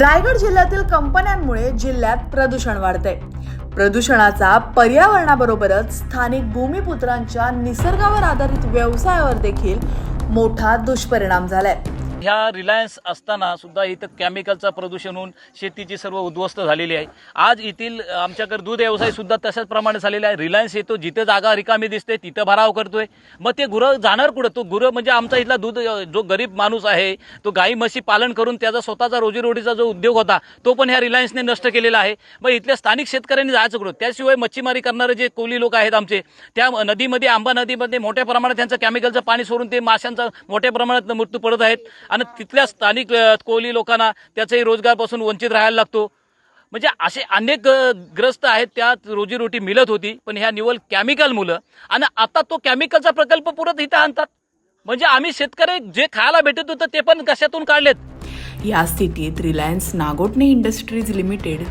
रायगड जिल्ह्यातील कंपन्यांमुळे जिल्ह्यात प्रदूषण वाढते प्रदूषणाचा पर्यावरणाबरोबरच स्थानिक भूमिपुत्रांच्या निसर्गावर आधारित व्यवसायावर देखील मोठा दुष्परिणाम झालाय. ह्या रिलायन्स असताना सुद्धा इथं केमिकलचं प्रदूषण होऊन शेतीची सर्व उद्ध्वस्त झालेली आहे. आज येथील आमच्याकडे दूध व्यवसाय सुद्धा तशाच प्रमाणे झालेला आहे. रिलायन्स येतो जिथे जागा रिकामी दिसते तिथं भराव करतोय. मग ते गुरं जाणार कुठं? तो गुरं म्हणजे आमचा इथला दूध जो गरीब माणूस आहे तो गाई म्हशी पालन करून त्याचा स्वतःचा रोजीरोटीचा जो उद्योग होता तो पण ह्या रिलायन्सने नष्ट केलेला आहे. मग इथल्या स्थानिक शेतकऱ्यांनी जायचं कुठं? त्याशिवाय मच्छीमारी करणारे जे कोली लोक आहेत आमचे त्या नदीमध्ये आंबा नदीमध्ये मोठ्या प्रमाणात त्यांचं केमिकलचं पाणी सोडून ते माशांचा मोठ्या प्रमाणात मृत्यू पडत आहेत. आणि तिथल्या स्थानिक कोळी कोली लोकांना त्याचाही रोजगारपासून वंचित राहायला लागतो. म्हणजे असे अनेक ग्रस्त आहेत त्यात रोजीरोटी मिळत होती पण ह्या निवल केमिकल मुलं आणि आता तो केमिकलचा प्रकल्प पुरत इथं आणतात. म्हणजे आम्ही शेतकरी जे खायला भेटत होतं ते पण कशातून काढलेत? या स्थितीत रिलायन्स नागोटणे इंडस्ट्रीज लिमिटेड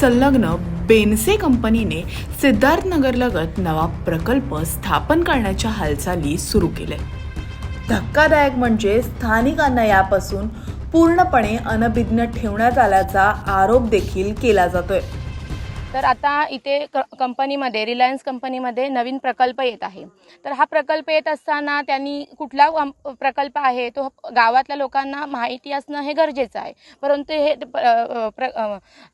संलग्न बेनसे कंपनीने सिद्धार्थनगरलगत नवा प्रकल्प स्थापन करण्याच्या हालचाली सुरू केल्या. धक्कादायक म्हणजे स्थानिकांना यापासून पूर्णपणे अनभिज्ञ ठेवण्यात आल्याचा आरोप देखील केला जातोय. तर आता इथे क कंपनीमध्ये रिलायन्स कंपनीमध्ये नवीन प्रकल्प येत आहे. तर हा प्रकल्प येत असताना त्यांनी कुठला प्रकल्प आहे तो गावातल्या लोकांना माहिती असणं हे गरजेचं आहे. परंतु हे प्र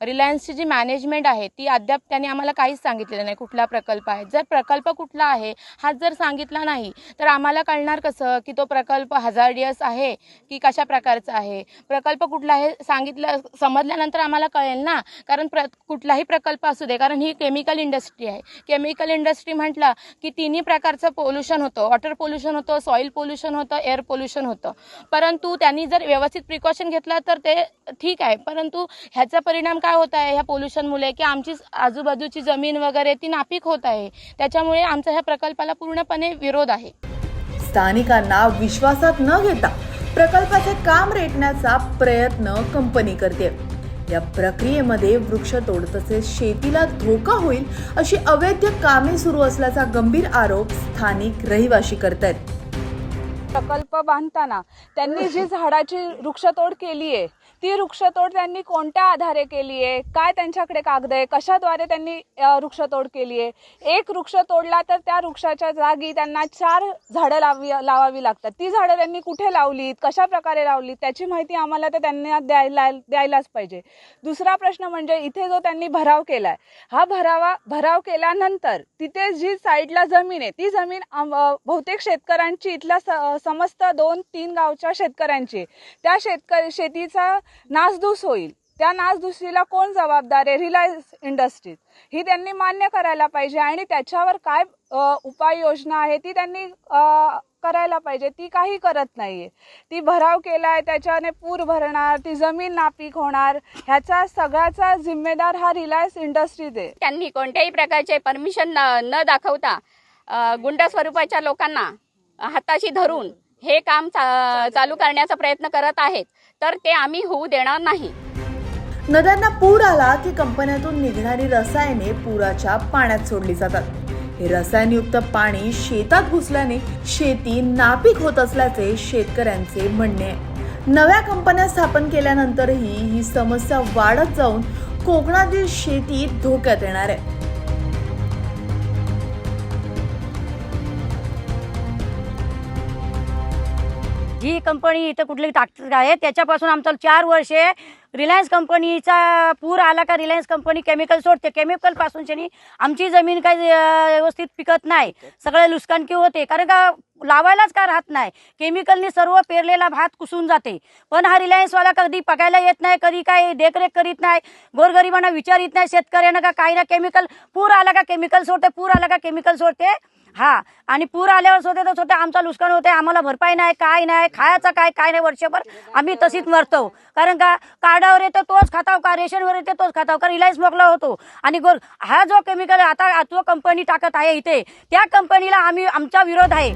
रिलायन्सची जी मॅनेजमेंट आहे ती अद्याप त्यांनी आम्हाला काहीच सांगितलेलं नाही कुठला प्रकल्प आहे. जर प्रकल्प कुठला आहे हा जर सांगितला नाही तर आम्हाला कळणार कसं की तो प्रकल्प हजार्डियस आहे की कशा प्रकारचा आहे? प्रकल्प कुठला आहे सांगितलं समजल्यानंतर आम्हाला कळेल ना. कारण प्र कुठलाही प्रकल्प असू दे कारण ही केमिकल इंडस्ट्री आहे. केमिकल इंडस्ट्री म्हटलं की तिन्ही प्रकारचं पोल्युशन होतं. वॉटर पोल्युशन होतं सॉईल पोल्युशन होतं एअर पोल्युशन होतं. परंतु त्यांनी जर व्यवस्थित प्रिकॉशन घेतला तर ते ठीक आहे. परंतु ह्याचा परिणाम काय होत आहे? ह्या पोल्युशनमुळे की आमची आजूबाजूची जमीन वगैरे ती नापीक होत आहे. त्याच्यामुळे आमचा ह्या प्रकल्पाला पूर्णपणे विरोध आहे. स्थानिकांना विश्वासात न घेता प्रकल्पाचे काम रेटण्याचा प्रयत्न कंपनी करते या प्रक्रियेमध्ये वृक्षतोड तसेच शेतीला धोका होईल अशी अवैध कामे सुरू असल्याचा गंभीर आरोप स्थानिक रहिवाशी करतायत. प्रकल्प बांधताना त्यांनी जी झाडाची वृक्षतोड केली आहे ती वृक्षतोड त्यांनी कोणत्या आधारे केली आहे काय त्यांच्याकडे कागद आहे कशाद्वारे त्यांनी वृक्षतोड केली आहे एक वृक्ष तोडला तर त्या वृक्षाच्या जागी त्यांना चार झाडं लावी लावावी लागतात. ती झाडं त्यांनी कुठे लावलीत कशा प्रकारे लावलीत त्याची माहिती आम्हाला तर त्यांना द्यायला द्यायलाच पाहिजे. दुसरा प्रश्न म्हणजे इथे जो त्यांनी भराव केला आहे हा भरावा भराव केल्यानंतर तिथे जी साईडला जमीन आहे ती जमीन बहुतेक शेतकऱ्यांची इथल्या समस्त दोन तीन गावच्या शेतकऱ्यांचे. त्या शेतकरी शेतीचा नासधूस होईल. त्या नासधुसीला कोण जबाबदार आहे? रिलायन्स इंडस्ट्रीज ही त्यांनी मान्य करायला पाहिजे आणि त्याच्यावर काय उपाययोजना आहे ती त्यांनी करायला पाहिजे. ती काही करत नाहीये. ती भराव केलाय त्याच्याने पूर भरणार ती जमीन नापीक होणार. ह्याचा सगळ्याचा जिम्मेदार हा रिलायन्स इंडस्ट्रीज आहे. त्यांनी कोणत्याही प्रकारचे परमिशन न न दाखवता गुंड स्वरूपाच्या लोकांना हाताशी धरून हे काम चा- चालू करण्याचा प्रयत्न करत आहेत. तर ते आम्ही होऊ देणार नाही. नद्यांना पूर आला की कंपन्यातून निघणारी रसायने पुराच्या पाण्यात सोडली जातात. हे रसायनयुक्त पाणी शेतात घुसल्याने शेती नापीक होत असल्याचे शेतकऱ्यांचे म्हणणे आहे. नव्या कंपन्या स्थापन केल्यानंतरही ही समस्या वाढत जाऊन कोकणातील शेती धोक्यात येणार आहे. जी कंपनी इथं कुठली टाकत आहे त्याच्यापासून आमचं चार वर्षे रिलायन्स कंपनीचा पूर आला का रिलायन्स कंपनी केमिकल सोडते. केमिकलपासून शनी आमची जमीन काही व्यवस्थित पिकत नाही. सगळे नुकसानकी होते. कारण का लावायलाच का राहत नाही? केमिकलने सर्व पेरलेला भात कुसून जाते. पण हा रिलायन्सवाला कधी पकायला येत नाही कधी काय देखरेख करीत नाही गोरगरिबांना विचारित नाही शेतकऱ्यांना का काही ना केमिकल पूर आला का केमिकल सोडते पूर आला का केमिकल सोडते. हा आणि पूर आल्यावर सोडते तर सोडते आमचं नुकसान होते आम्हाला भरपाई नाही काय नाही खायचं काय काय नाही वर्षभर आम्ही तशीच मरतो. कारण का कार्डावर येतो तोच खाताव का रेशनवर येते तोच खाताव. का रिलायन्स मोकला होतो. आणि गोर हा जो केमिकल आता जो कंपनी टाकत आहे इथे. त्या कंपनीला आम्ही आमचा विरोध आहे.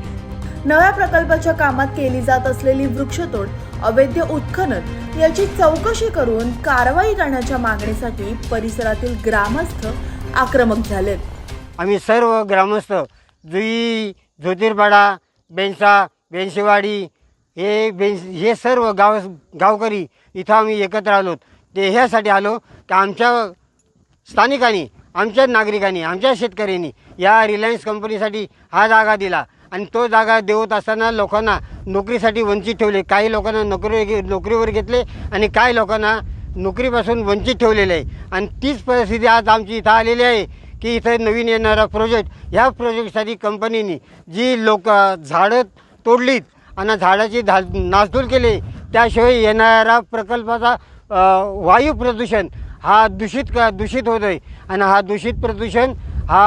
नव्या प्रकल्पाच्या कामात केली जात असलेली वृक्षतोड अवैध उत्खनन याची चौकशी करून कारवाई करण्याच्या मागणीसाठी परिसरातील ग्रामस्थ आक्रमक झालेत. आम्ही सर्व ग्रामस्थ जुई ज्योतिर्पाडा बेंसा बेंशेवाडी हे बेंस हे सर्व गाव गावकरी इथं आम्ही एकत्र आलो. ते ह्यासाठी आलो की आमच्या स्थानिकांनी आमच्या नागरिकांनी आमच्या शेतकऱ्यांनी या रिलायन्स कंपनीसाठी हा जागा दिला. आणि तो जागा देवत असताना लोकांना नोकरीसाठी वंचित ठेवले. काही लोकांना नोकरी नोकरीवर घेतले आणि काही लोकांना नोकरीपासून वंचित ठेवलेले आहे. आणि तीच परिस्थिती आज आमची इथं आलेली आहे. की इथं नवीन येणारा प्रोजेक्ट ह्या प्रोजेक्टसाठी कंपनीने जी लोक झाडं तोडलीत आणि झाडाची धा नासधूल केली त्याशिवाय येणारा प्रकल्पाचा वायू प्रदूषण हा दूषित का दूषित होतो आहे आणि हा दूषित प्रदूषण हा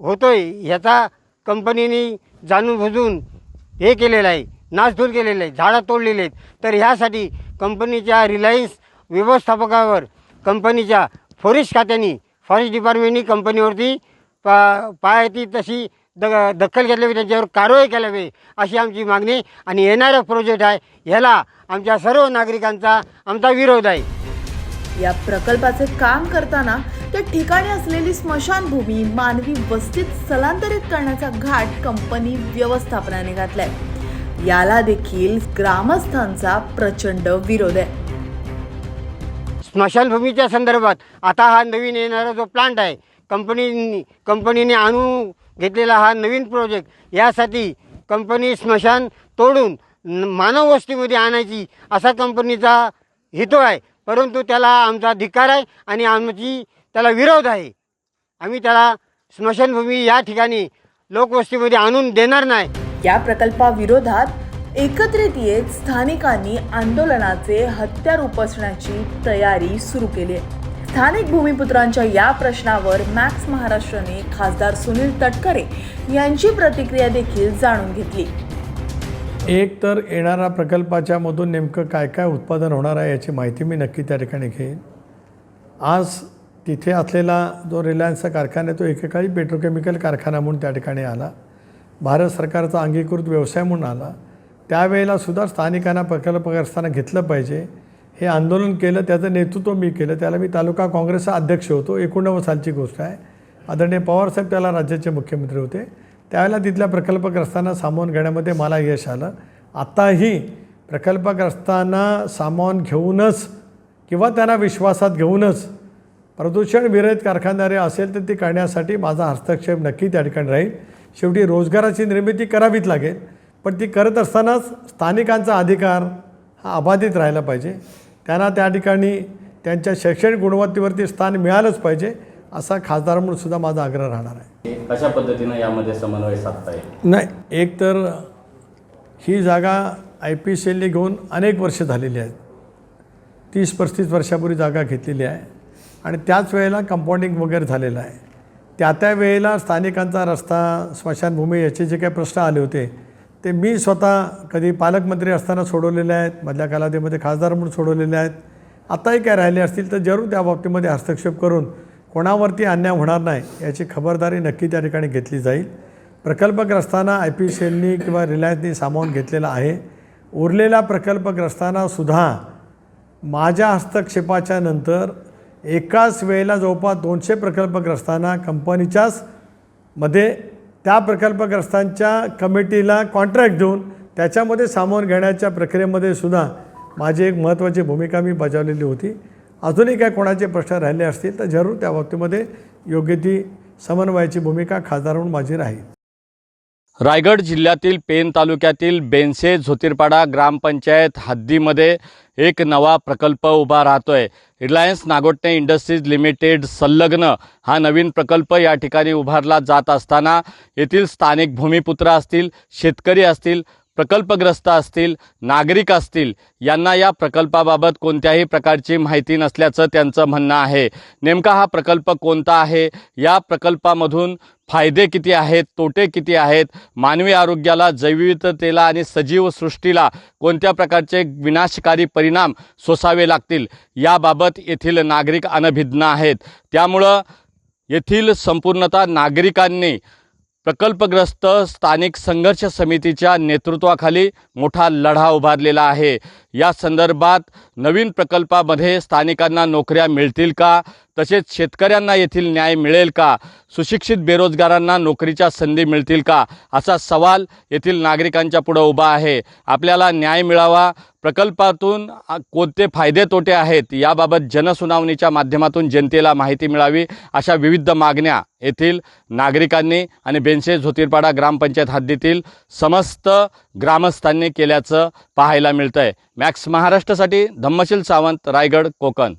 होतो आहे ह्याचा कंपनीने जाणून बुजून हे केलेलं आहे नासधूल केलेलं आहे झाडं तोडलेले आहेत. तर ह्यासाठी कंपनीच्या रिलायन्स व्यवस्थापकावर कंपनीच्या फॉरेस्ट खात्याने फॉरेस्ट डिपार्टमेंटनी कंपनीवरती पा पायाती तशी द दखल घेतली त्यांच्यावर कारवाई केल्या पाहिजे अशी आमची मागणी. आणि येणारा प्रोजेक्ट आहे ह्याला आमच्या सर्व नागरिकांचा आमचा विरोध आहे. या प्रकल्पाचे काम करताना त्या ठिकाणी असलेली स्मशानभूमी मानवी वस्तीत स्थलांतरित करण्याचा घाट कंपनी व्यवस्थापनाने घातलाय. याला देखील ग्रामस्थांचा प्रचंड विरोध आहे. स्मशानभूमीच्या संदर्भात आता हा नवीन येणारा जो प्लांट आहे कंपनी कंपनीने आणून घेतलेला हा नवीन प्रोजेक्ट यासाठी कंपनी स्मशान तोडून मानव वस्तीमध्ये आणायची असा कंपनीचा हेतू आहे. परंतु त्याला आमचा धिक्कार आहे आणि आमची त्याला विरोध आहे. आम्ही त्याला स्मशानभूमी या ठिकाणी लोकवस्तीमध्ये आणून देणार नाही. या प्रकल्पाविरोधात एकत्रित येत स्थानिकांनी आंदोलनाचे हत्यार उपसण्याची तयारी सुरू केली. आहे स्थानिक भूमिपुत्रांच्या या प्रश्नावर मॅक्स महाराष्ट्राने खासदार सुनील तटकरे यांची प्रतिक्रिया देखील जाणून घेतली. एक तर येणाऱ्या प्रकल्पाच्या मधून नेमकं काय काय उत्पादन होणार आहे याची माहिती मी नक्की त्या ठिकाणी घेईन. आज तिथे असलेला जो रिलायन्सचा कारखाना आहे तो एकेकाळी पेट्रोकेमिकल कारखाना म्हणून त्या ठिकाणी आला. भारत सरकारचा अंगीकृत व्यवसाय म्हणून आला. त्यावेळेला सुद्धा स्थानिकांना प्रकल्पग्रस्तांना घेतलं पाहिजे. हे आंदोलन केलं त्याचं नेतृत्व मी केलं त्याला मी तालुका काँग्रेसचा अध्यक्ष होतो. एकोणनव्वद सालची गोष्ट आहे. आदरणीय पवारसाहेब त्याला राज्याचे मुख्यमंत्री होते. त्यावेळेला तिथल्या प्रकल्पग्रस्तांना सामावून घेण्यामध्ये मला यश आलं. आत्ताही प्रकल्पग्रस्तांना सामावून घेऊनच किंवा त्यांना विश्वासात घेऊनच प्रदूषण विरहित कारखानदारे असेल तर ती करण्यासाठी माझा हस्तक्षेप नक्की त्या ठिकाणी राहील. शेवटी रोजगाराची निर्मिती करावीच लागेल. पण ती करत असतानाच स्थानिकांचा अधिकार हा अबाधित राहायला पाहिजे. त्यांना त्या ठिकाणी त्यांच्या शैक्षणिक गुणवत्तेवरती स्थान मिळालंच पाहिजे असा खासदार म्हणून सुद्धा माझा आग्रह राहणार आहे. कशा पद्धतीनं यामध्ये समन्वय साधता येईल? नाही एक तर ही जागा आय पी सी एलने घेऊन अनेक वर्ष झालेली आहेत तीस पस्तीस वर्षापूर्वी जागा घेतलेली आहे आणि त्याच वेळेला कंपाऊंडिंग वगैरे झालेलं आहे. त्या त्या वेळेला स्थानिकांचा रस्ता स्मशानभूमी याचे जे काही प्रश्न आले होते ते मी स्वतः कधी पालकमंत्री असताना सोडवलेले आहेत मधल्या कालावधीमध्ये खासदार म्हणून सोडवलेले आहेत. आताही काय राहिले असतील तर जरूर त्या बाबतीमध्ये हस्तक्षेप करून कोणावरती अन्याय होणार नाही याची खबरदारी नक्की त्या ठिकाणी घेतली जाईल. प्रकल्पग्रस्तांना आय पी सी एलनी किंवा रिलायन्सनी सामावून घेतलेला आहे. उरलेल्या प्रकल्पग्रस्तांना सुद्धा माझ्या हस्तक्षेपाच्या नंतर एकाच वेळेला जवळपास दोनशे प्रकल्पग्रस्तांना कंपनीच्याच मध्ये त्या प्रकल्पग्रस्तांच्या कमिटीला कॉन्ट्रॅक्ट देऊन त्याच्यामध्ये सामावून घेण्याच्या प्रक्रियेमध्ये सुद्धा माझी एक महत्त्वाची भूमिका मी बजावलेली होती. अजूनही काय कोणाचे प्रश्न राहिले असतील तर जरूर त्या बाबतीमध्ये योग्य ती समन्वयाची भूमिका खासदार म्हणून माझी राहील. रायगड जिल्ह्यातील पेन तालुक्यातील बेनसे झोतिरपाडा ग्रामपंचायत हद्दीमध्ये एक नवा प्रकल्प उभा राहतोय. रिलायन्स नागोटणे इंडस्ट्रीज लिमिटेड संलग्न हा नवीन प्रकल्प या ठिकाणी उभारला जात असताना येथील स्थानिक भूमिपुत्र असतील शेतकरी असतील प्रकल्पग्रस्त असतील नागरिक असतील यांना या प्रकल्पाबाबत कोणत्याही प्रकारची माहिती नसल्याचं त्यांचं म्हणणं आहे. नेमका हा प्रकल्प कोणता आहे? या प्रकल्पामधून फायदे किती आहेत? तोटे किती आहेत? मानवी आरोग्याला जैविविधतेला आणि सजीव सृष्टीला कोणत्या प्रकारचे विनाशकारी परिणाम सोसावे लागतील? याबाबत येथील नागरिक अनभिज्ञ आहेत. त्यामुळं येथील संपूर्णतः नागरिकांनी प्रकल्पग्रस्त स्थानिक संघर्ष समितीच्या नेतृत्वाखाली मोठा लढा उभारलेला आहे. या संदर्भात नवीन प्रकल्पामध्ये स्थानिकांना नोकऱ्या मिळतील का? तसेच शेतकऱ्यांना येथील न्याय मिळेल का? सुशिक्षित बेरोजगारांना नोकरीच्या संधी मिळतील का? असा सवाल येथील नागरिकांच्या पुढं उभा आहे. आपल्याला न्याय मिळावा. प्रकल्पातून कोणते फायदे तोटे आहेत? याबाबत जनसुनावणीच्या माध्यमातून जनतेला माहिती मिळावी अशा विविध मागण्या येथील नागरिकांनी आणि बेंसे झोतीरपाडा ग्रामपंचायत हद्दीतील समस्त ग्रामस्थांनी केल्याचं पाहायला मिळतंय. मॅक्स महाराष्ट्रासाठी धम्मशील सावंत रायगड कोकण.